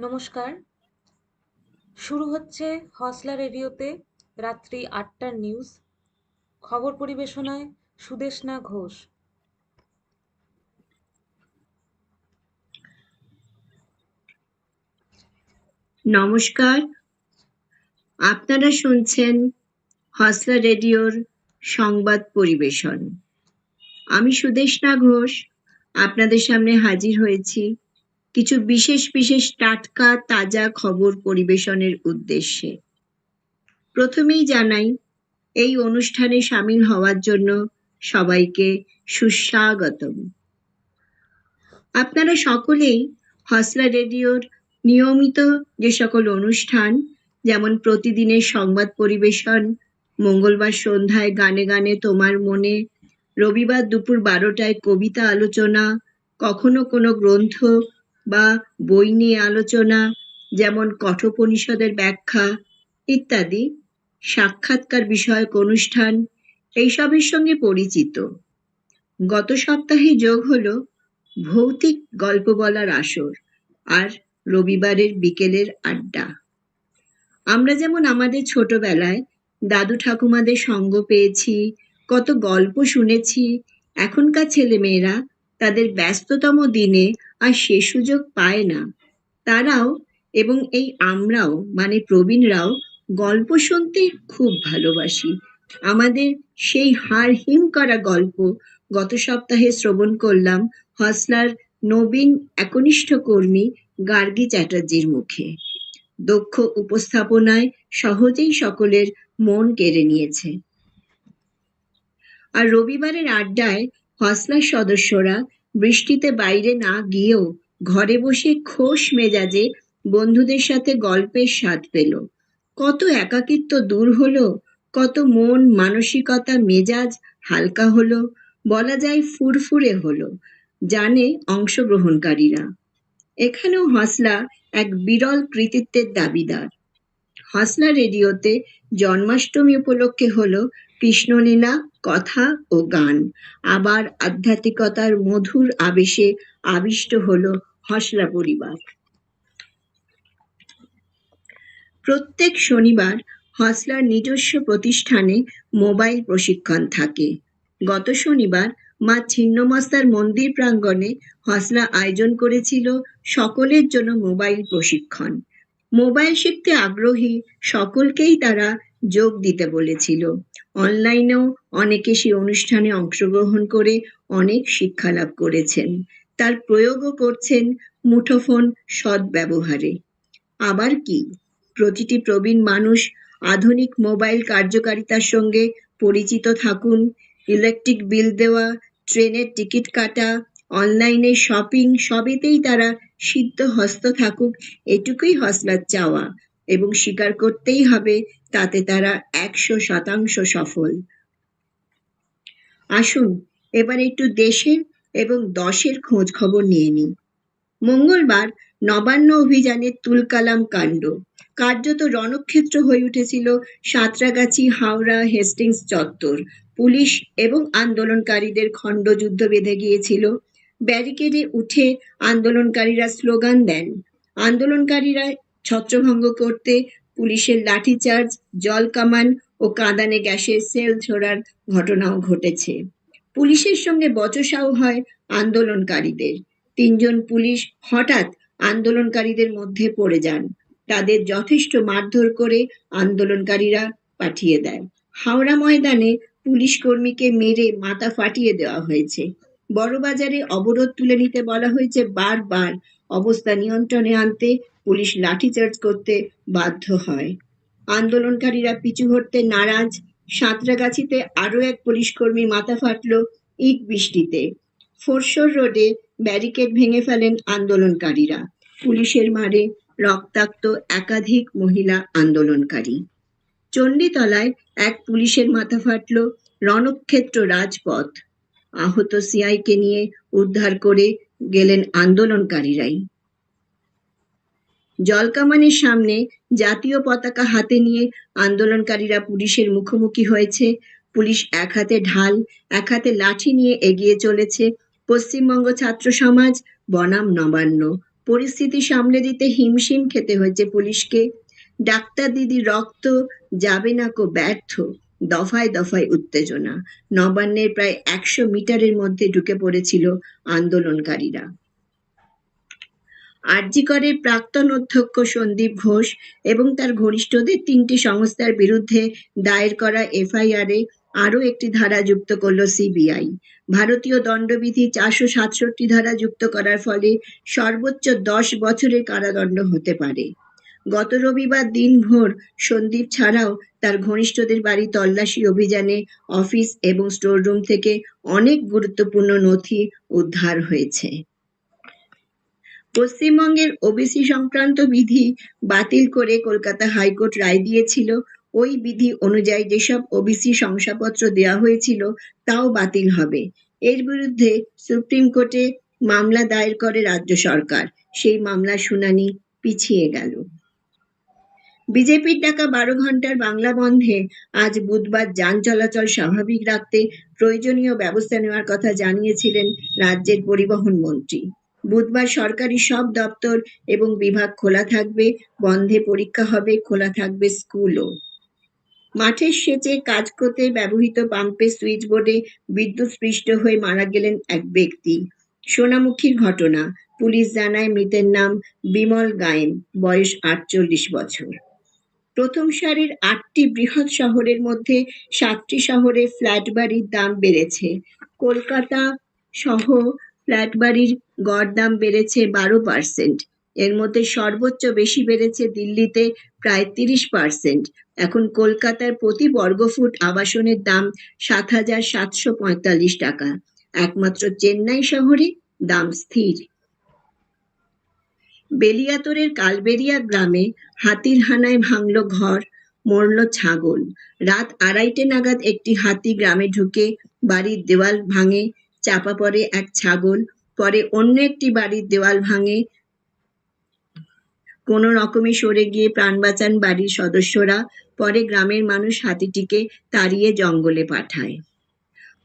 নমস্কার। শুরু হচ্ছে হসলা রেডিওতে রাত্রি আটটার নিউজ। খবর পরিবেশনায় সুদেশনা ঘোষ। নমস্কার। আপনারা শুনছেন হসলা রেডিওর সংবাদ পরিবেশন। আমি সুদেশনা ঘোষ, আপনাদের সামনে হাজির হয়েছি কিছু বিশেষ বিশেষ টাটকা, তাজা খবর পরিবেশনের উদ্দেশ্যে। প্রথমেই জানাই, এই অনুষ্ঠানে সামিল হওয়ার জন্য সবাইকে সুস্বাগতম। আপনারা সকলেই হসলা রেডিওর নিয়মিত যে সকল অনুষ্ঠান, যেমন প্রতিদিনের সংবাদ পরিবেশন, মঙ্গলবার সন্ধ্যায় গানে গানে তোমার মনে, রবিবার দুপুর বারোটায় কবিতা আলোচনা, কখনো কোনো গ্রন্থ বা বই নিয়ে আলোচনা, যেমন কঠোপনিষদের ব্যাখ্যা ইত্যাদি, সাক্ষাৎকার বিষয়ক অনুষ্ঠান এইসবের সঙ্গে পরিচিত। গত সপ্তাহে যোগ হলো ভৌতিক গল্প বলার আসর আর রবিবারের বিকেলের আড্ডা। আমরা যেমন আমাদের ছোটবেলায় দাদু ঠাকুমাদের সঙ্গ পেয়েছি, কত গল্প শুনেছি, এখনকার ছেলেমেয়েরা তাদের ব্যস্ততম দিনে আর সে সুযোগ পায় না। তারাও এবং এই আমরাও মানে প্রবীণরাও, গল্প শুনতে খুব ভালোবাসি। আমাদের সেই হার হিম করা গল্প গত সপ্তাহে শ্রবণ করলাম হসলার নবীন একনিষ্ঠ কর্মী গার্গী চ্যাটার্জির মুখে। দক্ষ উপস্থাপনায় সহজেই সকলের মন কেড়ে নিয়েছে। আর রবিবারের আড্ডায় হসলার সদস্যরা বৃষ্টিতে বাইরে না গিয়েও ঘরে বসে খোশ মেজাজে বন্ধুদের সাথে গল্পের স্বাদ পেল। কত একাকিত্ব দূর হলো, কত মন মানসিকতা মেজাজ হালকা হলো, বলা যায় ফুরফুরে হলো, জানে অংশগ্রহণকারীরা। এখানেও হসলা এক বিরল কৃতিত্বের দাবিদার। হসলা রেডিওতে জন্মাষ্টমী উপলক্ষে হলো কৃষ্ণলীলা, কথা ও গান। আবার আধ্যাত্মিকতার মধুর আবেশে আবিষ্ট হল হসলা পরিবার। প্রত্যেক শনিবার হসলার নিজস্ব প্রতিষ্ঠানে মোবাইল প্রশিক্ষণ থাকে। গত শনিবার মা ছিন্নমস্তার মন্দির প্রাঙ্গণে হসলা আয়োজন করেছিল সকলের জন্য মোবাইল প্রশিক্ষণ। মোবাইল শিখতে আগ্রহী সকলকেই তারা যোগ দিতে বলেছিল। অনলাইনেও অনেকে সেই অনুষ্ঠানে অংশগ্রহণ করে অনেক শিক্ষা লাভ করেছেন। তার প্রয়োগও করছেন মুঠোফোন সৎ ব্যবহারে আবার কি? প্রতিটি প্রবীণ মানুষ আধুনিক মোবাইল কার্যকারিতার সঙ্গে পরিচিত থাকুন, ইলেকট্রিক বিল দেওয়া, ট্রেনের টিকিট কাটা, অনলাইনে শপিং, সবেতেই তারা সিদ্ধ হস্ত থাকুক, এটুকুই হসলার চাওয়া। এবং স্বীকার করতেই হবে, তাতে তারা একশো শতাংশ সফল। আসুন, এবার একটু দেশের এবং দশের খোঁজ খবর নিয়ে নিই। মঙ্গলবার নবান্ন অভিযানের তুলকালাম কাণ্ড। কার্যত রণক্ষেত্র হয়ে উঠেছিল সাঁতরাগাছি, হাওড়া, হেস্টিংস চত্বর। পুলিশ এবং আন্দোলনকারীদের খণ্ডযুদ্ধ বেঁধে গিয়েছিল। ব্যারিকেডে উঠে আন্দোলনকারীরা স্লোগান দেন। আন্দোলনকারীরা ছত্রভঙ্গ করতে পুলিশের লাঠিচার্জ, জল কামান ও কাঁদানে গ্যাসের সেল ছোড়ার ঘটনাও ঘটেছে। পুলিশের সঙ্গে বচসাও হয় আন্দোলনকারীদের। তিনজন পুলিশ হঠাৎ আন্দোলনকারীদের মধ্যে পড়ে যান। তাদের যথেষ্ট মারধর করে আন্দোলনকারীরা পাঠিয়ে দেয়। হাওড়া ময়দানে পুলিশ কর্মীকে মেরে মাথা ফাটিয়ে দেওয়া হয়েছে। বড়বাজারে অবরোধ তুলে নিতে বলা হয়েছে বারবার অবস্থা নিয়ন্ত্রণে আনতে পুলিশ লাঠিচার্জ করতে বাধ্য হয়। আন্দোলনকারীরা পিছু হটতে নারাজ। সাঁতরাগাছিতে আরও এক পুলিশ কর্মী মাথা ফাটল ইট বৃষ্টিতে। ফোরশোর রোডে ব্যারিকেড ভেঙে ফেলেন আন্দোলনকারীরা। পুলিশের মারে রক্তাক্ত একাধিক মহিলা আন্দোলনকারী। চণ্ডীতলায় এক পুলিশের মাথা ফাটল রণক্ষেত্র রাজপথ। আহত সিআইকে নিয়ে উদ্ধার করে গেলেন আন্দোলনকারীরাই। জলকামানের সামনে জাতীয় পতাকা হাতে নিয়ে আন্দোলনকারীরা পুলিশের মুখোমুখি হয়েছে। পুলিশ এক হাতে ঢাল, এক হাতে লাঠি নিয়ে এগিয়ে চলেছে পশ্চিমবঙ্গ ছাত্র সমাজ, বনাম নবান্ন। পরিস্থিতি সামলে দিতে হিমশিম খেতে হয়েছে পুলিশকে। ডাক্তার দিদির রক্ত যাবে না কো ব্যর্থ, দফায় দফায় উত্তেজনা। নবান্নের প্রায় একশো মিটারের মধ্যে ঢুকে পড়েছিল আন্দোলনকারীরা। আরজিকরের প্রাক্তন অধ্যক্ষ সন্দীপ ঘোষ এবং তার ঘনিষ্ঠদের তিনটি সংস্থার বিরুদ্ধে দায়ের করা এফআইআরে আরও একটি ধারা যুক্ত করল সিবিআই। ভারতীয় দণ্ডবিধি চারশো সাতষট্টি ধারা যুক্ত করার ফলে সর্বোচ্চ দশ বছরের কারাদণ্ড হতে পারে। গত রবিবার দিনভর সন্দীপ ছাড়াও তার ঘনিষ্ঠদের বাড়ি তল্লাশি অভিযানে অফিস এবং স্টোররুম থেকে অনেক গুরুত্বপূর্ণ নথি উদ্ধার হয়েছে। পশ্চিমবঙ্গের ওবিসি সংক্রান্ত বিধি বাতিল করে কলকাতা হাইকোর্ট রায় দিয়েছিল। ওই বিধি অনুযায়ী যেসব ওবিসি শংসাপত্র দেওয়া হয়েছিল, তাও বাতিল হবে। এর বিরুদ্ধে সুপ্রিম কোর্টে মামলা দায়ের করে রাজ্য সরকার। সেই মামলার শুনানি পিছিয়ে গেল। বিজেপির ডাকা বারো ঘণ্টার বাংলা বন্ধে আজ বুধবার যান চলাচল স্বাভাবিক রাখতে প্রয়োজনীয় ব্যবস্থা নেওয়ার কথা জানিয়েছিলেন রাজ্যের পরিবহন মন্ত্রী। বুধবার সরকারি সব দপ্তর এবং বিভাগ খোলা থাকবে, বন্ধে পরীক্ষা হবে, খোলা থাকবে স্কুলও। মাঠের সেচে কাজ করতে ব্যবহৃত পাম্পের সুইচ বোর্ডে বিদ্যুৎ স্পৃষ্ট হয়ে মারা গেলেন এক ব্যক্তি। সোনামুখীর ঘটনা, পুলিশ জানায় মৃতের নাম বিমল গায়েন, বয়স আটচল্লিশ বছর। প্রথম সারির আটটি বৃহৎ শহরের মধ্যে সাতটি শহরে ফ্ল্যাট বাড়ির দাম বেড়েছে। কলকাতা সহ ফ্ল্যাট বাড়ির গড় দাম বেড়েছে বারো পার্সেন্ট। এর মধ্যে সর্বোচ্চ বেশি বেড়েছে দিল্লিতে প্রায় তিরিশ পার্সেন্ট। এখন কলকাতার প্রতি বর্গফুট আবাসনের দাম সাত হাজার সাতশো পঁয়তাল্লিশ টাকা। একমাত্র চেন্নাই শহরে দাম স্থির। বেলিয়াতরের কালবেরিয়া গ্রামে হাতির হানায় ভাঙল ঘর, মরল ছাগল। রাত আড়াইটে নাগাদ একটি হাতি গ্রামে ঢুকে বাড়ির দেওয়াল ভাঙে চাপা পড়ে এক ছাগল, পরে অন্য একটি বাড়ির দেওয়াল ভাঙে। কোনো রকমে সরে গিয়ে প্রাণ বাঁচান বাড়ির সদস্যরা, পরে গ্রামের মানুষ হাতিটিকে তাড়িয়ে জঙ্গলে পাঠায়।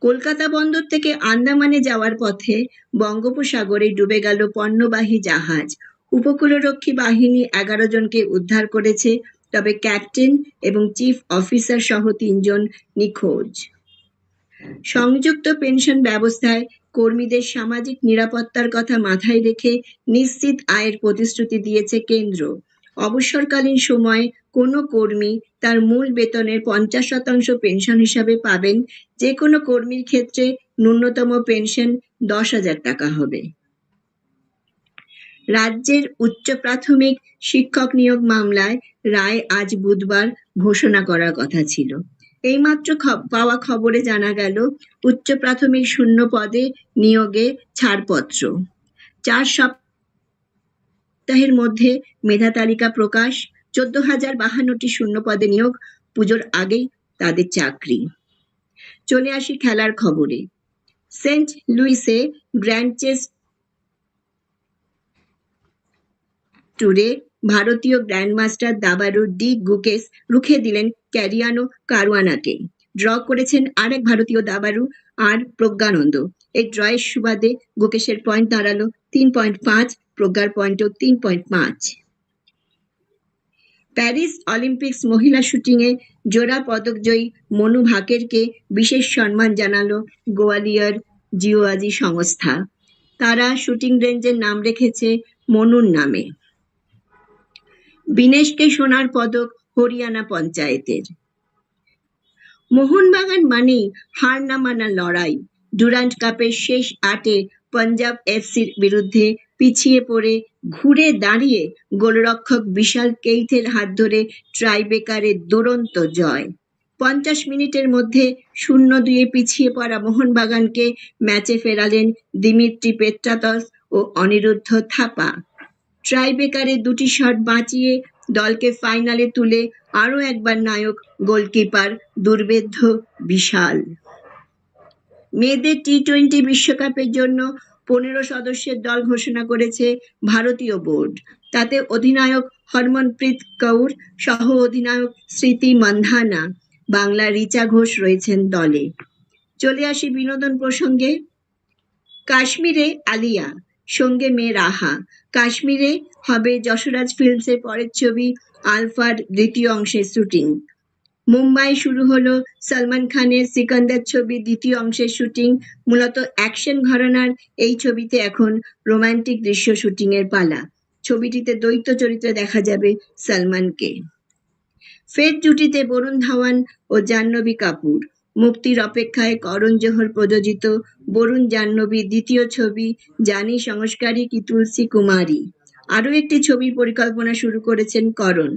কলকাতা বন্দর থেকে আন্দামানে যাওয়ার পথে বঙ্গোপসাগরে ডুবে গেল পণ্যবাহী জাহাজ। উপকূলরক্ষী বাহিনী এগারো জনকে উদ্ধার করেছে, তবে ক্যাপ্টেন এবং চিফ অফিসার সহ তিনজন নিখোঁজ। সংযুক্ত পেনশন ব্যবস্থায় কর্মীদের সামাজিক নিরাপত্তার কথা মাথায় রেখে নিশ্চিত আয়ের প্রতিশ্রুতি দিয়েছে কেন্দ্র। অবসরকালীন সময়ে কোনো কর্মী তার মূল বেতনের পঞ্চাশ শতাংশ পেনশন হিসাবে পাবেন। যে কোনো কর্মীর ক্ষেত্রে ন্যূনতম পেনশন দশ হাজার টাকা হবে। রাজ্যের উচ্চ প্রাথমিক শিক্ষক নিয়োগ মামলায় রায় আজ বুধবার ঘোষণা করার কথা ছিল। এইমাত্র পাওয়া খবরে জানা গেল, উচ্চ প্রাথমিক শূন্য পদে নিয়োগে ছাড়পত্র। চার সপ্তাহের মধ্যে মেধা তালিকা প্রকাশ, চোদ্দ হাজার বাহান্নটি শূন্য পদে নিয়োগ, পুজোর আগেই তাদের চাকরি। চলে আসি খেলার খবরে। সেন্ট লুইসে গ্র্যান্ড চেস ট্যুরে ভারতীয় গ্র্যান্ডমাস্টার দাবারু ডি গুকেশ রুখে দিলেন ক্যারিয়ানো কারওয়ানাকে। ড্র করেছেন আরেক ভারতীয় দাবারু, আর প্রজ্ঞানন্দ। এই ড্রয়ের সুবাদে গুকেশের পয়েন্ট দাঁড়াল তিন পয়েন্ট পাঁচ, প্রজ্ঞার পয়েন্টও তিন পয়েন্ট পাঁচ। প্যারিস অলিম্পিক্স মহিলা শুটিংয়ে জোড়া পদকজয়ী মনু ভাকেরকে বিশেষ সম্মান জানালো গোয়ালিয়র জিওয়াজি সংস্থা। তারা শুটিং রেঞ্জের নাম রেখেছে মনুর নামে। বিনেশকে সোনার পদক হরিয়ানা পঞ্চায়েতের। মোহনবাগান মানেই হার না মানা লড়াই। ডুরান্ট কাপের শেষ আটে পাঞ্জাব এফসির বিরুদ্ধে পিছিয়ে পড়ে, ঘুরে দাঁড়িয়ে গোলরক্ষক বিশাল কেইথের হাত ধরে ট্রাইবেকারের দুরন্ত জয়। পঞ্চাশ মিনিটের মধ্যে শূন্য দুয়ে পিছিয়ে পড়া মোহনবাগানকে ম্যাচে ফেরালেন দিমিত্রি পেট্রাতস ও অনিরুদ্ধ থাপা। ট্রাইবেকারের দুটি শট বাঁচিয়ে দলকে ফাইনালে তুলে আরও একবার নায়ক গোলকিপার দুর্বেদ্য বিশাল। মেয়েদের টি টোয়েন্টি বিশ্বকাপের জন্য পনেরো সদস্যের দল ঘোষণা করেছে ভারতীয় বোর্ড। তাতে অধিনায়ক হরমনপ্রীত কৌর, সহ অধিনায়ক স্মৃতি মান্ধানা, বাংলা রিচা ঘোষ রয়েছেন দলে। চলে আসি বিনোদন প্রসঙ্গে। কাশ্মীরে আলিয়া সঙ্গে মেয়ে রাহা। কাশ্মীরে হবে যশোরাজ ফিল্মসের পরের ছবি আলফার দ্বিতীয় অংশের শুটিং। মুম্বাই শুরু হলো সলমান খানের সিকান্দার ছবি দ্বিতীয় অংশের শুটিং। মূলত অ্যাকশন ঘরানার এই ছবিতে এখন রোমান্টিক দৃশ্য শুটিং এর পালা। ছবিটিতে দ্বৈত চরিত্রে দেখা যাবে সলমানকে। ফের জুটিতে বরুণ ধাওয়ান ও জাহ্নবী কাপুর। মুক্তির অপেক্ষায় করণ জোহর প্রযোজিত বরুণ জাহ্নবী দ্বিতীয় ছবি জানি সংস্কারী কি তুলসী কুমারী। আরও একটি ছবির পরিকল্পনা শুরু করেছেন করণ।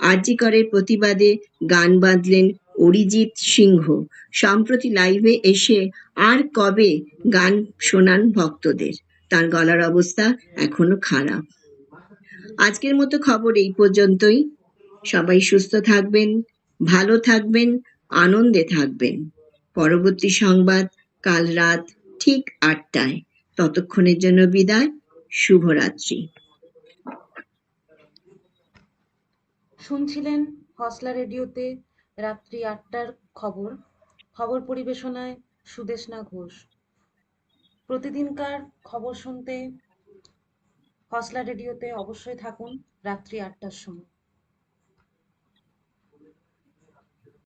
আরজি করের প্রতিবাদে গান বাঁধলেন অরিজিৎ সিংহ। সম্প্রতি লাইভে এসে আর কবে গান শোনান ভক্তদের? তার গলার অবস্থা এখনও খারাপ। আজকের মতো খবর এই পর্যন্তই। সবাই সুস্থ থাকবেন, ভালো থাকবেন আনন্দে থাকবেন। পরবর্তী সংবাদ কাল রাত ঠিক আটটায়। ততক্ষণের জন্য বিদায়। শুভরাত্রি। শুনছিলেন হসলা রেডিওতে রাত্রি আটটার খবর। খবর পরিবেশনায় সুদেশনা ঘোষ। প্রতিদিনকার খবর শুনতে হসলা রেডিওতে অবশ্যই থাকুন রাত্রি আটটার সময়।